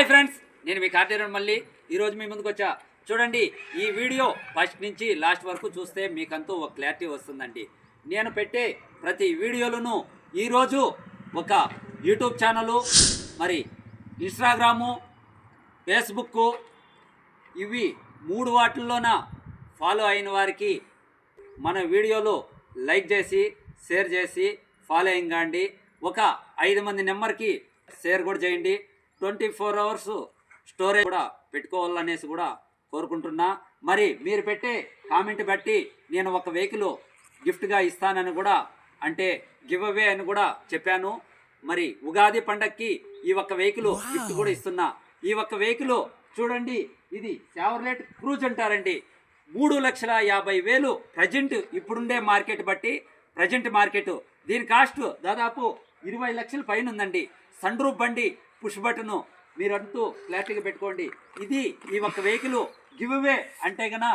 Hi friends నేను మీ కార్తీరన్ మళ్ళీ. ఈరోజు మీ ముందుకు వచ్చా. చూడండి ఈ వీడియో ఫస్ట్ నుంచి లాస్ట్ వరకు చూస్తే మీకంతూ ఒక క్లారిటీ వస్తుందండి. నేను పెట్టే ప్రతి వీడియోలను ఈరోజు ఒక యూట్యూబ్ ఛానలు మరి ఇన్స్టాగ్రాము ఫేస్బుక్ ఇవి మూడు వాటిల్లోన ఫాలో అయిన వారికి మన వీడియోలు లైక్ చేసి షేర్ చేసి ఫాలోయింగ్ కాండి ఒక ఐదు మంది నెంబర్కి షేర్ కూడా చేయండి. ట్వంటీ ఫోర్ అవర్స్ స్టోరేజ్ కూడా పెట్టుకోవాలనేసి కూడా కోరుకుంటున్నా. మరి మీరు పెట్టే కామెంట్ బట్టి నేను ఒక వెహికల్ గిఫ్ట్గా ఇస్తానని కూడా అంటే గివ్ అవే అని కూడా చెప్పాను. మరి ఉగాది పండక్కి ఈ ఒక్క వెహికల్ గిఫ్ట్ కూడా ఇస్తున్నా. ఈ ఒక్క వెహికల్ చూడండి ఇది శావర్లెట్ క్రూజ్ అంటారండి. మూడు లక్షల యాభై వేలు ప్రజెంట్ ఇప్పుడుండే మార్కెట్ బట్టి ప్రజెంట్ మార్కెట్. దీని కాస్ట్ దాదాపు ఇరవై లక్షల పైన ఉందండి. సన్ రూఫ్ బండి పుష్ బటను మీరంటూ క్లారిటీగా పెట్టుకోండి. ఇది ఈ ఒక్క వెహికల్ గివ్ అవే అంటే గన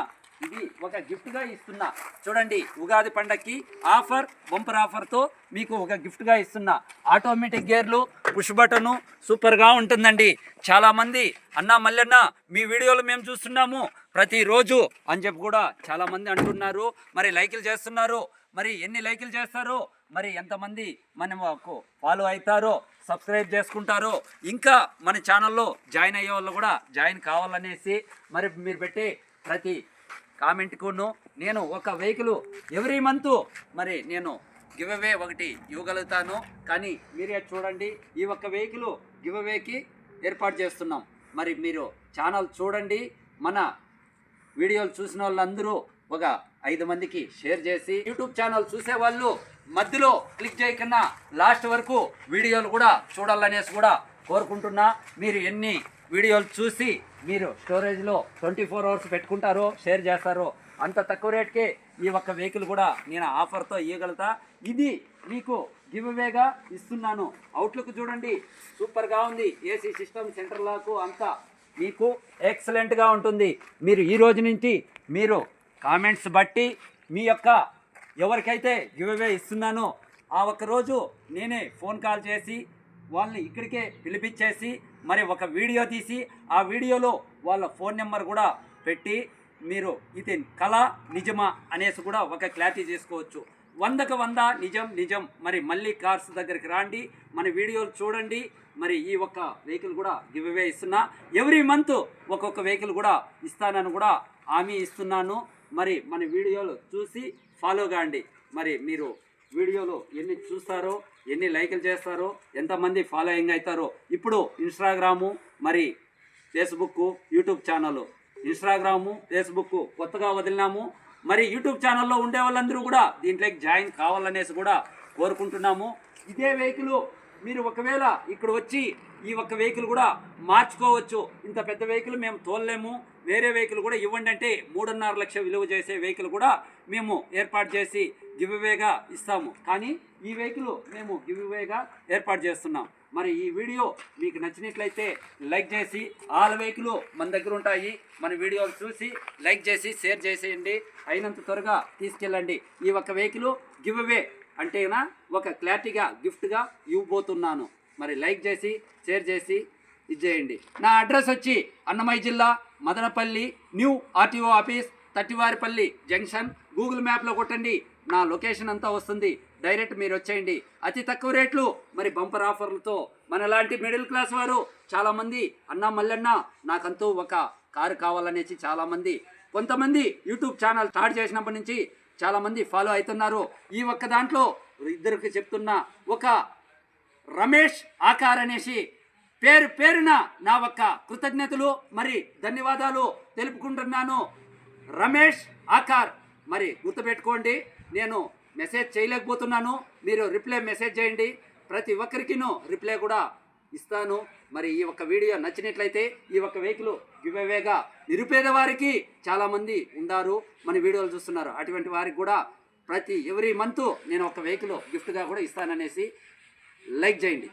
ఇది ఒక గిఫ్ట్గా ఇస్తున్నా. చూడండి ఉగాది పండక్కి ఆఫర్ బంపర్ ఆఫర్తో మీకు ఒక గిఫ్ట్గా ఇస్తున్నా. ఆటోమేటిక్ గేర్లు పుష్ బటను సూపర్గా ఉంటుందండి. చాలామంది అన్న మల్లన్న మీ వీడియోలు మేము చూస్తున్నాము ప్రతిరోజు అని చెప్పి కూడా చాలామంది అంటున్నారు. మరి లైకులు చేస్తున్నారు. మరి ఎన్ని లైకులు చేస్తారో మరి ఎంతమంది మనకు ఫాలో అవుతారో సబ్స్క్రైబ్ చేసుకుంటారో ఇంకా మన ఛానల్లో జాయిన్ అయ్యే వాళ్ళు కూడా జాయిన్ కావాలనేసి మరి మీరు పెట్టే ప్రతి కామెంట్కును నేను ఒక వెహికల్ ఎవ్రీ మంత్ మరి నేను గివ్ అవే ఒకటి ఇవ్వగలుగుతాను. కానీ మీరే చూడండి ఈ ఒక్క వెహికల్ గివ్ అవేకి ఏర్పాటు చేస్తున్నాం. మరి మీరు ఛానల్ చూడండి మన వీడియోలు చూసిన వాళ్ళందరూ ఒక ఐదు మందికి షేర్ చేసి యూట్యూబ్ ఛానల్ చూసే వాళ్ళు మధ్యలో క్లిక్ చేయకుండా లాస్ట్ వరకు వీడియోలు కూడా చూడాలనేసి కూడా కోరుకుంటున్నా. మీరు ఎన్ని వీడియోలు చూసి మీరు స్టోరేజ్లో ట్వంటీ ఫోర్ అవర్స్ పెట్టుకుంటారో షేర్ చేస్తారో అంత తక్కువ రేట్కే ఈ ఒక్క వెహికల్ కూడా నేను ఆఫర్తో ఇవ్వగలుగుతా ఇది మీకు గివ్వేగా ఇస్తున్నాను. అవుట్లుక్ చూడండి. సూపర్గా ఉంది. ఏసీ సిస్టమ్ సెంటర్ లాకు అంతా మీకు ఎక్సలెంట్గా ఉంటుంది. మీరు ఈ రోజు నుంచి మీరు కామెంట్స్ బట్టి మీ యొక్క ఎవరికైతే గివ్అవే ఇస్తున్నానో ఆ ఒక్క రోజు నేనే ఫోన్ కాల్ చేసి వాళ్ళని ఇక్కడికే పిలిపించేసి మరి ఒక వీడియో తీసి ఆ వీడియోలో వాళ్ళ ఫోన్ నెంబర్ కూడా పెట్టి మీరు ఇది కళ నిజమా అనేసి కూడా ఒక క్లారిటీ చేసుకోవచ్చు వందకు వంద నిజం నిజం మరి మళ్ళీ కార్స్ దగ్గరికి రాండి. మన వీడియోలు చూడండి. మరి ఈ ఒక్క వెహికల్ కూడా గివ్ అవే ఇస్తున్నా. ఎవ్రీ మంత్ ఒక్కొక్క వెహికల్ కూడా ఇస్తానని కూడా హామీ ఇస్తున్నాను. మరి మన వీడియోలు చూసి ఫాలో కాండి. మరి మీరు వీడియోలు ఎన్ని చూస్తారో ఎన్ని లైకులు చేస్తారో ఎంతమంది ఫాలోయింగ్ అవుతారో ఇప్పుడు ఇన్స్టాగ్రాము మరి Facebook YouTube channel. Instagram Facebook కొత్తగా వదిలినాము. మరి యూట్యూబ్ ఛానల్లో ఉండే వాళ్ళందరూ కూడా దీంట్లోకి జాయిన్ కావాలనేసి కూడా కోరుకుంటున్నాము. ఇదే వెహికల్ మీరు ఒకవేళ ఇక్కడ వచ్చి ఈ ఒక్క వెహికల్ కూడా మార్చుకోవచ్చు. ఇంత పెద్ద వెహికల్ మేము తోలలేము. వేరే వెహికల్ కూడా ఇవ్వండి అంటే మూడున్నర లక్ష విలువ చేసే వెహికల్ కూడా మేము ఏర్పాటు చేసి గివ్వేగా ఇస్తాము. కానీ ఈ వెహికల్ మేము గివ్వేగా ఏర్పాటు చేస్తున్నాం. మరి ఈ వీడియో మీకు నచ్చినట్లయితే లైక్ చేసి ఆల్ వెహికల్ మన దగ్గర ఉంటాయి. మన వీడియోలు చూసి లైక్ చేసి షేర్ చేసేయండి. అయినంత త్వరగా తీసుకెళ్ళండి. ఈ ఒక్క వెహికల్ గివ్ అవే అంటేనా ఒక క్లారిటీగా గిఫ్ట్గా ఇవ్వబోతున్నాను. మరి లైక్ చేసి షేర్ చేసి ఇది చేయండి. నా అడ్రస్ వచ్చి అన్నమయ్య జిల్లా Madanapalle new RTO office Tattivaripalle junction. Google మ్యాప్లో కొట్టండి. నా లొకేషన్ అంతా వస్తుంది. డైరెక్ట్ మీరు వచ్చేయండి. అతి తక్కువ రేట్లు మరి బంపర్ ఆఫర్లతో మనలాంటి మిడిల్ క్లాస్ వారు చాలామంది అన్నా మల్లన్న నాకంతూ ఒక కారు కావాలనేసి చాలామంది కొంతమంది యూట్యూబ్ ఛానల్ స్టార్ట్ చేసినప్పటి నుంచి చాలామంది ఫాలో అవుతున్నారు. ఈ ఒక్క దాంట్లో ఇద్దరికి చెప్తున్నా ఒక రమేష్ ఆకార్ అనేసి పేరు పేరున నా ఒక్క కృతజ్ఞతలు మరి ధన్యవాదాలు తెలుపుకుంటున్నాను. రమేష్ ఆకార్ మరి గుర్తుపెట్టుకోండి నేను మెసేజ్ చేయలేకపోతున్నాను. మీరు రిప్లై మెసేజ్ చేయండి. ప్రతి ఒక్కరికినూ రిప్లై కూడా ఇస్తాను. మరి ఈ ఒక్క వీడియో నచ్చినట్లయితే ఈ ఒక్క వెహికల్ గివేవేగా నిరుపేద వారికి చాలామంది ఉన్నారు మన వీడియోలు చూస్తున్నారు. అటువంటి వారికి కూడా ప్రతి ఎవ్రీ మంత్ నేను ఒక వెహికల్ గిఫ్ట్గా కూడా ఇస్తాననేసి లైక్ చేయండి.